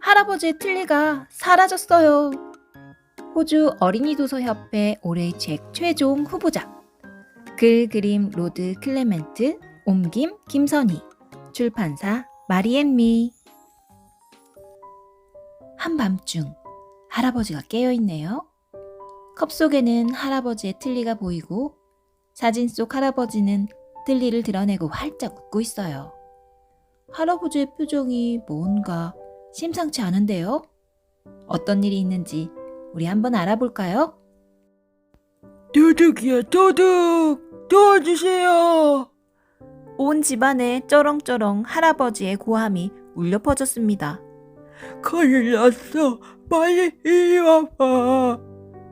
할아버지의 틀니가 사라졌어요. 호주 어린이 도서 협회 올해 책 최종 후보작. 글 그림 로드 클레멘트, 옮김 김선희, 출판사 마리앤미. 한밤중 할아버지가 깨어 있네요. 컵 속에는 할아버지의 틀니가 보이고 사진 속 할아버지는 틀니를 드러내고 활짝 웃고 있어요. 할아버지의 표정이 뭔가 심상치 않은데요? 어떤 일이 있는지 우리 한번 알아볼까요? 도둑이야 도둑 도와주세요 온 집안에 쩌렁쩌렁 할아버지의 고함이 울려 퍼졌습니다. 큰일 났어 빨리 이리 와봐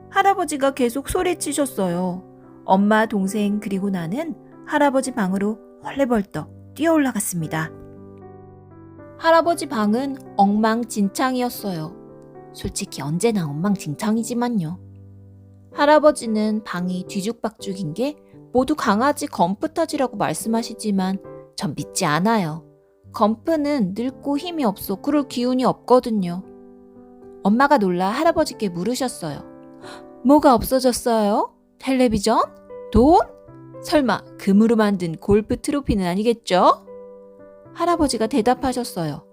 할아버지가 계속 소리치셨어요. 엄마, 동생, 그리고 나는 할아버지 방으로 헐레벌떡 뛰어 올라갔습니다. 할아버지 방은 엉망진창이었어요. 솔직히 언제나 엉망진창이지만요. 할아버지는 방이 뒤죽박죽인 게 모두 강아지 검프 탓이라고 말씀하시지만 전 믿지 않아요. 검프는 늙고 힘이 없어 그럴 기운이 없거든요. 엄마가 놀라 할아버지께 물으셨어요. 뭐가 없어졌어요? 텔레비전? 돈? 설마 금으로 만든 골프 트로피는 아니겠죠? 할아버지가 대답하셨어요.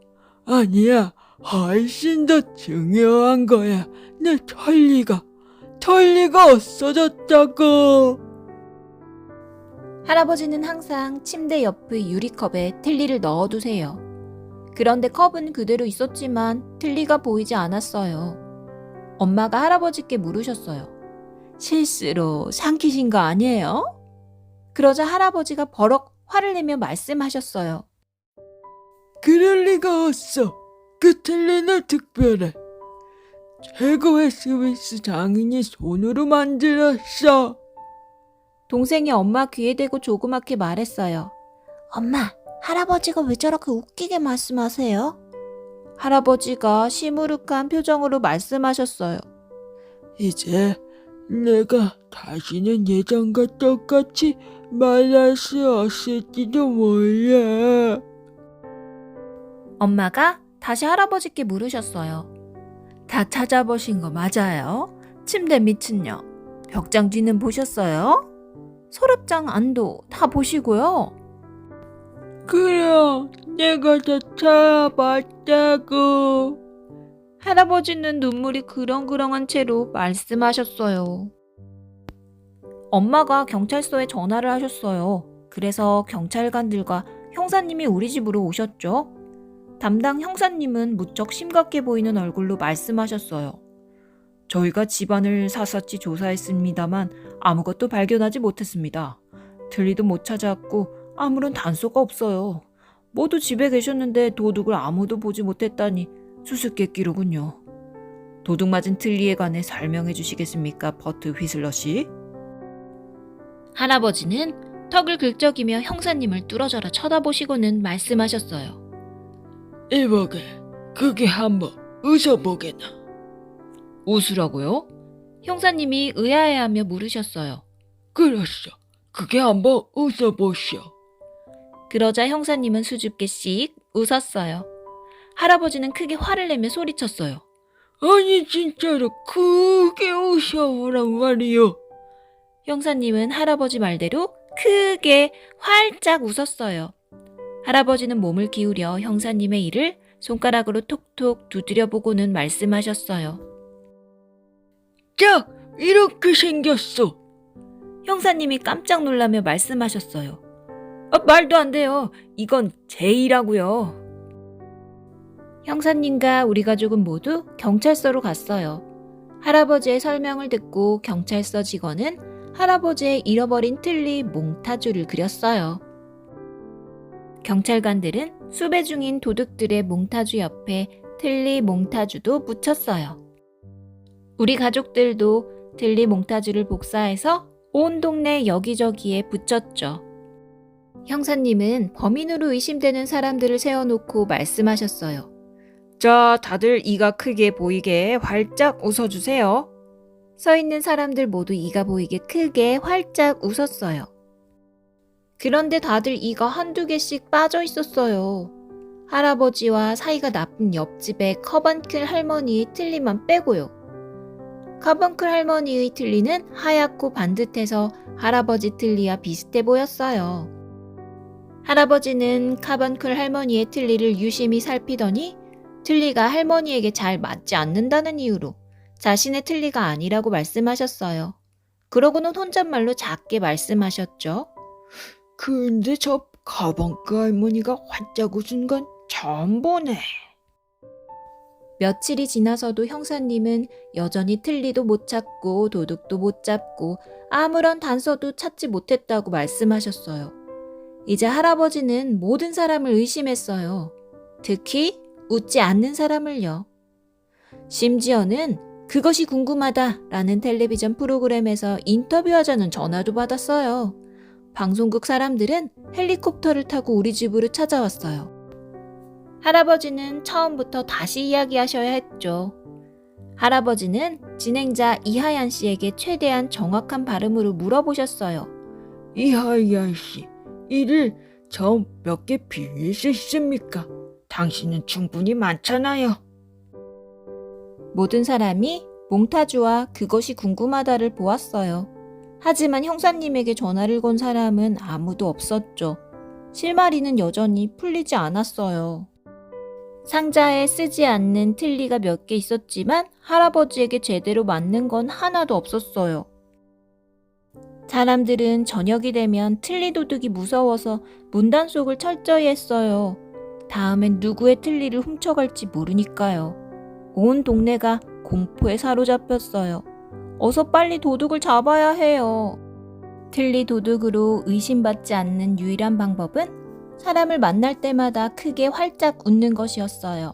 아니야 훨씬 더 중요한 거야 내 털리가 털리가 없어졌다고 할아버지는 항상 침대 옆의 유리컵에 틀니를 넣어두세요. 그런데 컵은 그대로 있었지만 틀니가 보이지 않았어요. 엄마가 할아버지께 물으셨어요. 실수로 삼키신 거 아니에요? 그러자 할아버지가 버럭 화를 내며 말씀하셨어요. 그럴 리가 없어 그 틀리는 특별해 최고의 스위스 장인이 손으로 만들었어 동생이 엄마 귀에 대고 조그맣게 말했어요. 엄마, 할아버지가 왜 저렇게 웃기게 말씀하세요? 할아버지가 시무룩한 표정으로 말씀하셨어요. 이제 내가 다시는 예전과 똑같이 말할 수 없을지도 몰라. 엄마가 다시 할아버지께 물으셨어요. 다 찾아보신 거 맞아요? 침대 밑은요? 벽장 뒤는 보셨어요? 서랍장 안도 다 보시고요. 그럼 내가 다 찾아봤다고. 할아버지는 눈물이 그렁그렁한 채로 말씀하셨어요. 엄마가 경찰서에 전화를 하셨어요. 그래서 경찰관들과 형사님이 우리 집으로 오셨죠. 담당 형사님은 무척 심각해 보이는 얼굴로 말씀하셨어요. 저희가 집안을 샅샅이 조사했습니다만 아무것도 발견하지 못했습니다. 들리도 못 찾아왔고 아무런 단서가 없어요. 모두 집에 계셨는데 도둑을 아무도 보지 못했다니 수수께끼로군요. 도둑 맞은 틀리에 관해 설명해 주시겠습니까, 버트 휘슬러 씨? 할아버지는 턱을 긁적이며 형사님을 뚫어져라 쳐다보시고는 말씀하셨어요. 이보게, 그게 한번 웃어보게나. 웃으라고요? 형사님이 의아해하며 물으셨어요. 그렇소. 그게 한번 웃어보시오. 그러자 형사님은 수줍게 씩 웃었어요. 할아버지는 크게 화를 내며 소리쳤어요. 아니 진짜로 크게 웃어보란 말이오. 형사님은 할아버지 말대로 크게 활짝 웃었어요. 할아버지는 몸을 기울여 형사님의 이를 손가락으로 톡톡 두드려 보고는 말씀하셨어요. 자, 이렇게 생겼어. 형사님이 깜짝 놀라며 말씀하셨어요. 아, 말도 안 돼요. 이건 제 일하고요. 형사님과 우리 가족은 모두 경찰서로 갔어요. 할아버지의 설명을 듣고 경찰서 직원은 할아버지의 잃어버린 틀니 몽타주를 그렸어요. 경찰관들은 수배 중인 도둑들의 몽타주 옆에 틀니 몽타주도 붙였어요. 우리 가족들도 틀니 몽타주를 복사해서 온 동네 여기저기에 붙였죠. 형사님은 범인으로 의심되는 사람들을 세워놓고 말씀하셨어요. 자, 다들 이가 크게 보이게 활짝 웃어주세요. 서 있는 사람들 모두 이가 보이게 크게 활짝 웃었어요. 그런데 다들 이가 한두 개씩 빠져 있었어요. 할아버지와 사이가 나쁜 옆집의 커번클 할머니의 틀니만 빼고요. 커번클 할머니의 틀니는 하얗고 반듯해서 할아버지 틀니와 비슷해 보였어요. 할아버지는 카번클 할머니의 틀니를 유심히 살피더니 틀니가 할머니에게 잘 맞지 않는다는 이유로 자신의 틀니가 아니라고 말씀하셨어요. 그러고는 혼잣말로 작게 말씀하셨죠. 근데 저 가방가 할머니가 활짝 웃은 건 처음 보네. 며칠이 지나서도 형사님은 여전히 틀니도 못 찾고 도둑도 못 잡고 아무런 단서도 찾지 못했다고 말씀하셨어요. 이제 할아버지는 모든 사람을 의심했어요. 특히 웃지 않는 사람을요. 심지어는 그것이 궁금하다라는 텔레비전 프로그램에서 인터뷰하자는 전화도 받았어요. 방송국 사람들은 헬리콥터를 타고 우리 집으로 찾아왔어요. 할아버지는 처음부터 다시 이야기하셔야 했죠. 할아버지는 진행자 이하얀 씨에게 최대한 정확한 발음으로 물어보셨어요. 이하얀 씨, 이를 저 몇 개 빌릴 수 있습니까? 당신은 충분히 많잖아요. 모든 사람이 몽타주와 그것이 궁금하다를 보았어요. 하지만 형사님에게 전화를 건 사람은 아무도 없었죠. 실마리는 여전히 풀리지 않았어요. 상자에 쓰지 않는 틀니가 몇 개 있었지만 할아버지에게 제대로 맞는 건 하나도 없었어요. 사람들은 저녁이 되면 틀니 도둑이 무서워서 문단 속을 철저히 했어요. 다음엔 누구의 틀니를 훔쳐갈지 모르니까요. 온 동네가 공포에 사로잡혔어요. 어서 빨리 도둑을 잡아야 해요. 틀니 도둑으로 의심받지 않는 유일한 방법은 사람을 만날 때마다 크게 활짝 웃는 것이었어요.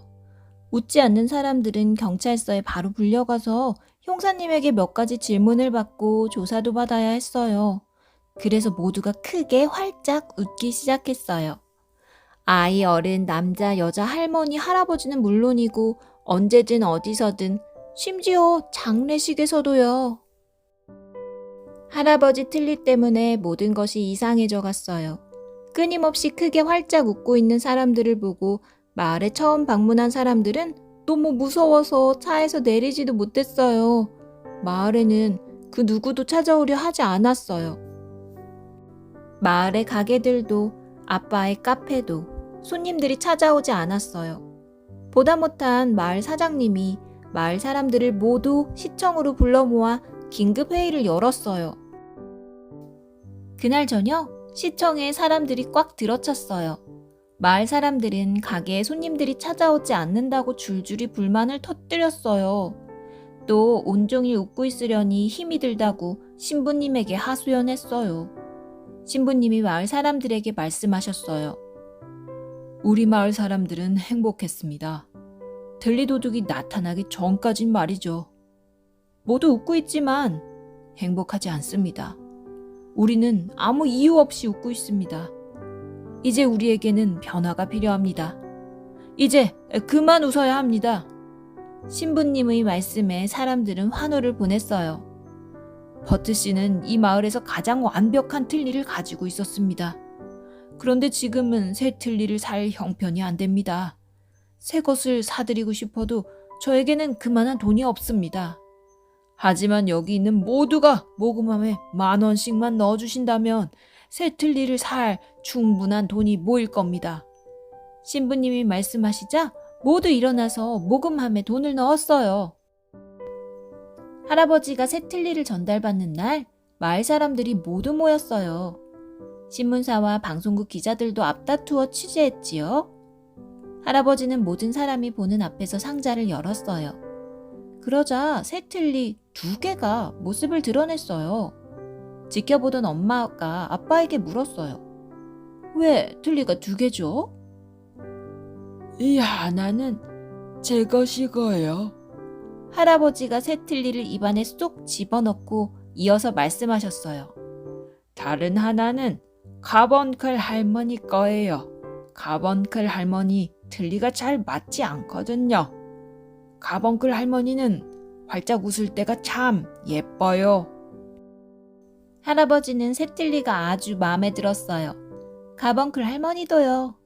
웃지 않는 사람들은 경찰서에 바로 불려가서 형사님에게 몇 가지 질문을 받고 조사도 받아야 했어요. 그래서 모두가 크게 활짝 웃기 시작했어요. 아이, 어른, 남자, 여자, 할머니, 할아버지는 물론이고 언제든 어디서든 심지어 장례식에서도요. 할아버지 틀니 때문에 모든 것이 이상해져 갔어요. 끊임없이 크게 활짝 웃고 있는 사람들을 보고 마을에 처음 방문한 사람들은 너무 무서워서 차에서 내리지도 못했어요. 마을에는 그 누구도 찾아오려 하지 않았어요. 마을의 가게들도 아빠의 카페도 손님들이 찾아오지 않았어요. 보다 못한 마을 사장님이 마을 사람들을 모두 시청으로 불러 모아 긴급 회의를 열었어요. 그날 저녁 시청에 사람들이 꽉 들어찼어요. 마을 사람들은 가게에 손님들이 찾아오지 않는다고 줄줄이 불만을 터뜨렸어요. 또 온종일 웃고 있으려니 힘이 들다고 신부님에게 하소연했어요. 신부님이 마을 사람들에게 말씀하셨어요. 우리 마을 사람들은 행복했습니다. 들리도둑이 나타나기 전까진 말이죠. 모두 웃고 있지만 행복하지 않습니다. 우리는 아무 이유 없이 웃고 있습니다. 이제 우리에게는 변화가 필요합니다. 이제 그만 웃어야 합니다. 신부님의 말씀에 사람들은 환호를 보냈어요. 버트 씨는 이 마을에서 가장 완벽한 틀니를 가지고 있었습니다. 그런데 지금은 새 틀니를 살 형편이 안 됩니다. 새 것을 사드리고 싶어도 저에게는 그만한 돈이 없습니다. 하지만 여기 있는 모두가 모금함에 만 원씩만 넣어주신다면 새 틀니를 살 충분한 돈이 모일 겁니다. 신부님이 말씀하시자 모두 일어나서 모금함에 돈을 넣었어요. 할아버지가 새 틀니를 전달받는 날 마을 사람들이 모두 모였어요. 신문사와 방송국 기자들도 앞다투어 취재했지요. 할아버지는 모든 사람이 보는 앞에서 상자를 열었어요. 그러자 새 틀니 두 개가 모습을 드러냈어요. 지켜보던 엄마가 아빠에게 물었어요. 왜 틀니가 두 개죠? 이 하나는 제 것이고요. 할아버지가 새 틀니를 입안에 쏙 집어넣고 이어서 말씀하셨어요. 다른 하나는 가번클 할머니 거예요. 가번클 할머니 틀니가 잘 맞지 않거든요. 가번클 할머니는 활짝 웃을 때가 참 예뻐요. 할아버지는 새 틀니가 아주 마음에 들었어요. 가번클 할머니도요.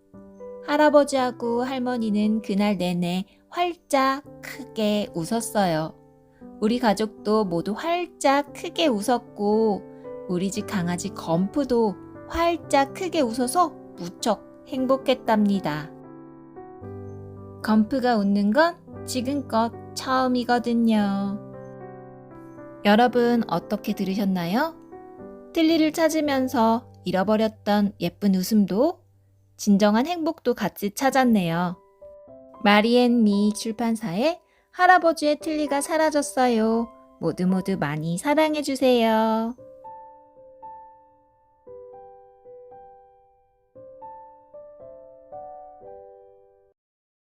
할아버지하고 할머니는 그날 내내 활짝 크게 웃었어요. 우리 가족도 모두 활짝 크게 웃었고, 우리 집 강아지 검프도 활짝 크게 웃어서 무척 행복했답니다. 검프가 웃는 건 지금껏 처음이거든요. 여러분 어떻게 들으셨나요? 틀니를 찾으면서 잃어버렸던 예쁜 웃음도 진정한 행복도 같이 찾았네요. 마리앤미 출판사의 할아버지의 틀니가 사라졌어요. 모두 모두 많이 사랑해주세요.